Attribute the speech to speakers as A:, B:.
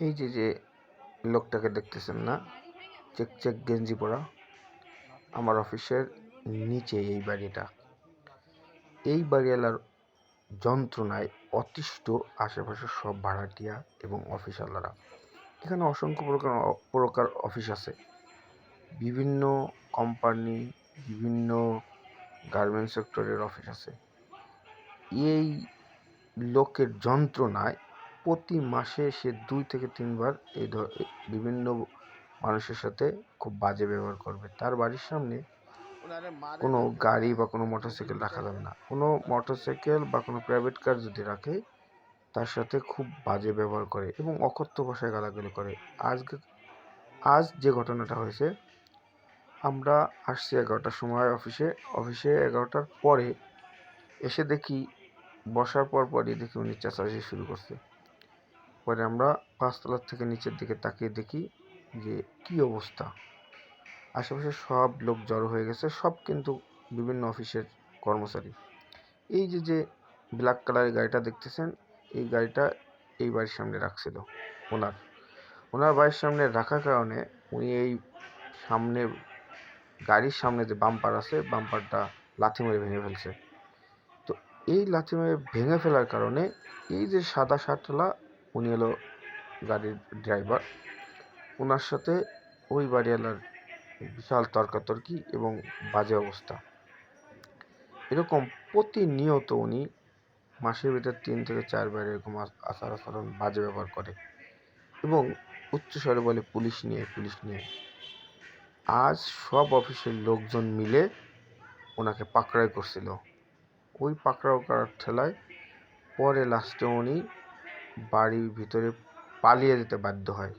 A: এই যে যে লোকটাকে দেখতেছেন না, চেক চেক গেঞ্জি পরা, আমার অফিসের নিচে এই বাড়িটা। এই বাড়িওয়ালার যন্ত্রণায় অতিষ্ঠ আশেপাশের সব ভাড়াটিয়া এবং অফিসওয়ালারা এখানে অসংখ্য প্রকার প্রকার অফিস আছে। বিভিন্ন কোম্পানি, বিভিন্ন গার্মেন্টস সেক্টরের অফিস আছে। এই লোকের যন্ত্রণায় প্রতি মাসে সে দুই থেকে তিনবার এই ধর বিভিন্ন মানুষের সাথে খুব বাজে ব্যবহার করবে। তার বাড়ির সামনে কোনো গাড়ি বা কোনো মোটরসাইকেল রাখা যাবে না। কোনো মোটরসাইকেল বা কোনো প্রাইভেট কার যদি রাখে তার সাথে খুব বাজে ব্যবহার করে এবং অকথ্য ভাষায় গালাগালি করে। আজকে আজ যে ঘটনাটা হয়েছে আমরা আসছি এগারোটার সময় অফিসে। অফিসে এগারোটার পরে এসে দেখি বসার পর পরই দেখি উনি চেঁচামেচি শুরু করছে। পরে আমরা পাঁচতলার থেকে নিচের দিকে তাকিয়ে দেখি যে কি অবস্থা। আশেপাশে সব লোক জড়ো হয়ে গেছে, সব কিন্তু বিভিন্ন অফিসের কর্মচারী। এই যে যে ব্ল্যাক কালারের গাড়িটা দেখতেছেন, এই গাড়িটা এই বাড়ির সামনে রাখছিল, ওনার। ওনার বাড়ির সামনে রাখার কারণে উনি এই সামনে, গাড়ির সামনে যে বাম্পার আছে বাম্পারটা লাথি মেরে ভেঙে ফেলছে। তো এই লাথি মেরে ভেঙে ফেলার কারণে এই যে সাদা শার্টওয়ালা উনি হলো গাড়ির ড্রাইভার ওনার সাথে ওই বাড়িওয়ালার বিশাল তর্কাতর্কি এবং বাজে অবস্থা। এরকম প্রতিনিয়ত উনি মাসের ভিতর তিন থেকে চারবার এরকম আচার আচরণ বাজে ব্যবহার করে এবং উচ্চস্বরে বলে পুলিশ নিয়ে পুলিশ নিয়ে। আজ সব অফিসের লোকজন মিলে ওনাকে পাকড়াই করছিল। ওই পাকড়াও করার ঠেলায় পরে লাস্টে উনি বাড়ির ভিতরে পালিয়ে যেতে বাধ্য হয়।